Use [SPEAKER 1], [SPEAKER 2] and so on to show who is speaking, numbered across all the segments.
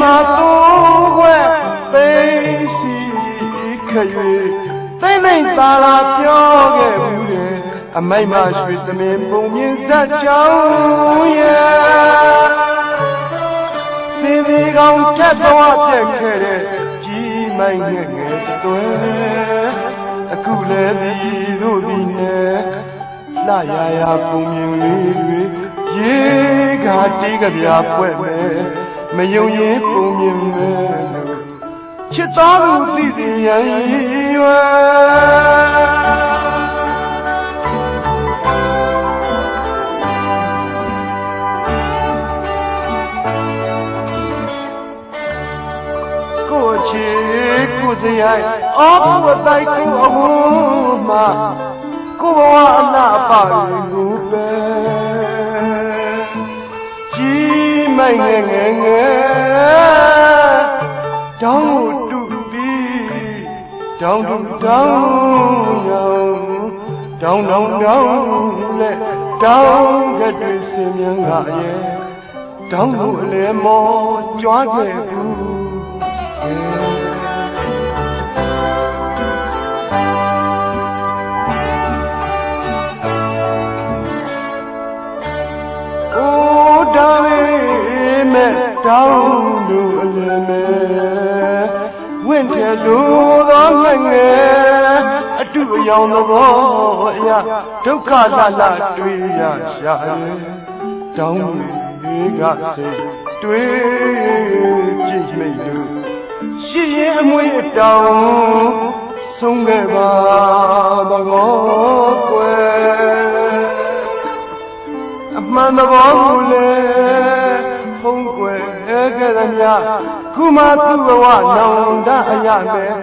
[SPEAKER 1] မတော့ဝဲသိရှိခရွေသိမ့်သိမ့်သာလာပြောခဲ့ဘူးတယ်အမိုက်မရွှေသမင်ပုံမြင်စက်ကြောင်းရဲ့စင်ဒီကောင်ဖြတ်သွားပြက်ခဲ့တဲ့ကြီးမိုင်းငယ်ငယ်တွဲအခုလည်းဒီတို့ဒီနဲ့လာရရပုံမြင်လေးတွေရေကတေးကြပြပွဲ့မယ် မယုံရင်ပုံမြင်မယ်လို့ချစ်တော်သူသိစေရန်ရွယ်ကိုချီကိုစရိုက်အော်ဘဝတိုက်ကိုအဝမှာကိုဘဝအနာပါကိုပဲကြီး မိုင်ငယ်ငယ်ငယ်တောင်းကိုတူပြီးတောင်းတူတောင်းရောင်တောင်းတောင်းတောင်းလက်တောင်းကတွေစင်မြန်းကရဲ့တောင်းကိုအလဲမောကြွားခဲ့ဘူး လို့သောငငယ်အတူအယောင်သဘောအရာဒုက္ခလလတွေ့ရရှာတယ်တောင်းတွေကစိတ်တွေ့ကြည့်မိလို့ရှိရင်အမွေအတောင်ဆုံးခဲ့ပါဘကောကွယ်အမှန်သဘောကိုလည်းဖုံးကွယ် ခဲ့သမျှခုမှသူ့ဘဝနောင်တအရမယ်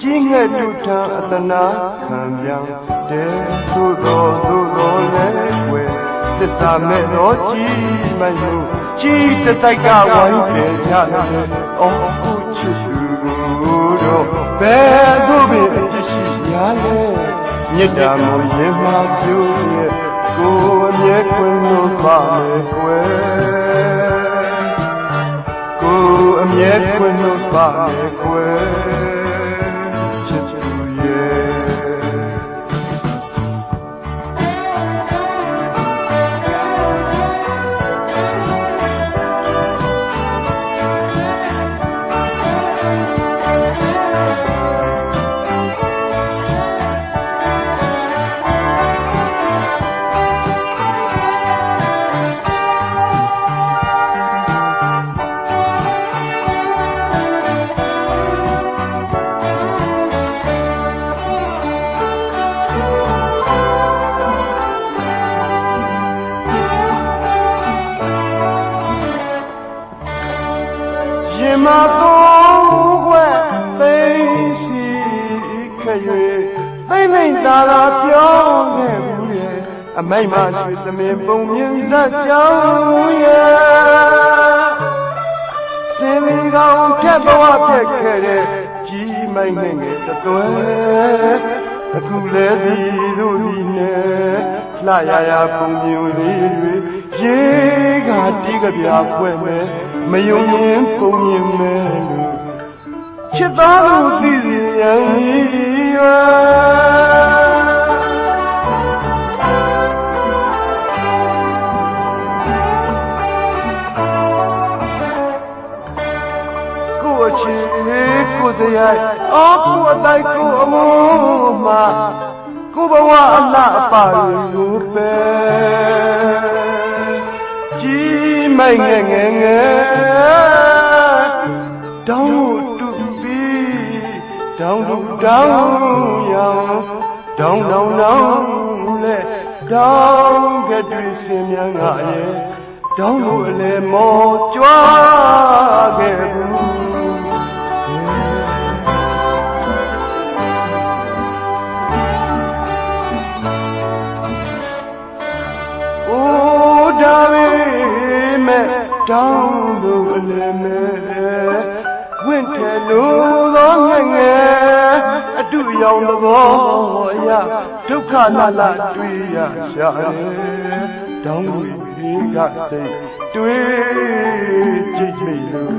[SPEAKER 1] ကြီးငှက်တူထံအတနာခံပြောင်းတဲ့သို့တော်သို့တော်လည်းကွယ်သစ္စာမဲ့တော်ကြီးမိုင်လို့ကြီးတတိုက်ကဝိုင်းတယ်ကြတယ်အော်ခုချစ်သူတို့ဘယ်သို့ပင်အဖြစ်ရှိရလဲမြတ်တာမူရင်မှာပြိုးရဲ့ကိုယ်အမြဲခွင့်လို့ပါမယ်ကွယ်ကိုယ် အမြဲခွင့်လို့ပါမယ်ကွယ် မတော့ဝဲသိရှိခရွေသိမ့်သိမ့်သာသာပြောခဲ့ဘူးရဲ့အမိုက်မရှိသမင်ပုံမြင်စက်ကြောင်းရဲ့စင်လီကောင်ဖြတ်သွားပြက်ခဲ့တဲ့ကြီးမိုက်ငယ်ငယ်တသွဲအခုလဲဒီတို့ဒီနဲ့လှရရပုံမြင်လေးတွေရေကတီးကြပြပွဲမယ် မယုံရင်ပုံမြင်မယ်လို့ချစ်သားသူသိစီရန်ရွယ်ကိုယ်အချီကိုယ်စရိုက်အော်ကိုယ်အတိုက်ကိုယ်အမိုးမှာကိုယ်ဘဝအလားအပါကိုပဲ ကြီးမိုက်ငယ်ငယ်ငယ်တောင်းလို့တူပြီးတောင်းလို့တောင်းရောင်တောင်းတောင်းတောင်းလဲတောင်းကတွေစင်မြန်းကရဲ့တောင်းလို့အလဲမောကြွားခဲ့ဘူး လို့အလင်းမဲ့ဝင့်တယ်လို့သောငငယ်အတူရောင်သဘောအရာဒုက္ခလလတွေ့ရရှာတယ်တောင်းတွေကစိတ်တွေ့ကြည့်မိလို့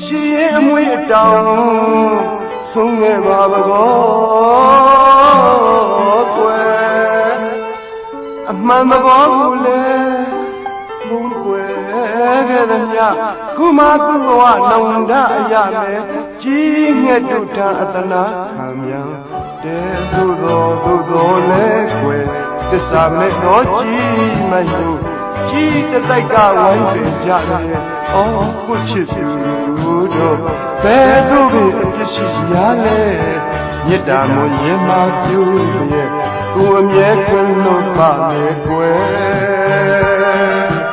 [SPEAKER 1] ရှိရင်အမွေအတောင်ဆုံးခဲ့ပါဘကောကွယ်အမှန်သဘောကိုလည်းမုန်းကွယ် ခဲ့သည်မြခုမှသူ့ဘဝနောင်တအရမယ်ကြီးငှက်တို့ထအတနာခံမြန်တဲသို့တော်သို့တော်လဲကွယ်သစ္စာမဲ့တော်ကြီးမယူကြီးတတိုက်ကဝိုင်းပင်ကြတယ်အော်ခုချစ်သူတို့ဘယ်သူပဲအပြစ်ရှိရလဲမေတ္တာမွန်ရင်မပြူရဲ့ကိုအမြဲခွင့်လို့ပါမယ်ကွယ်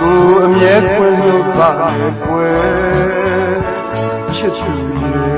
[SPEAKER 1] ကိုအမြဲခွင့်လို့ပါမယ်ကွယ်ချစ်သူရဲ့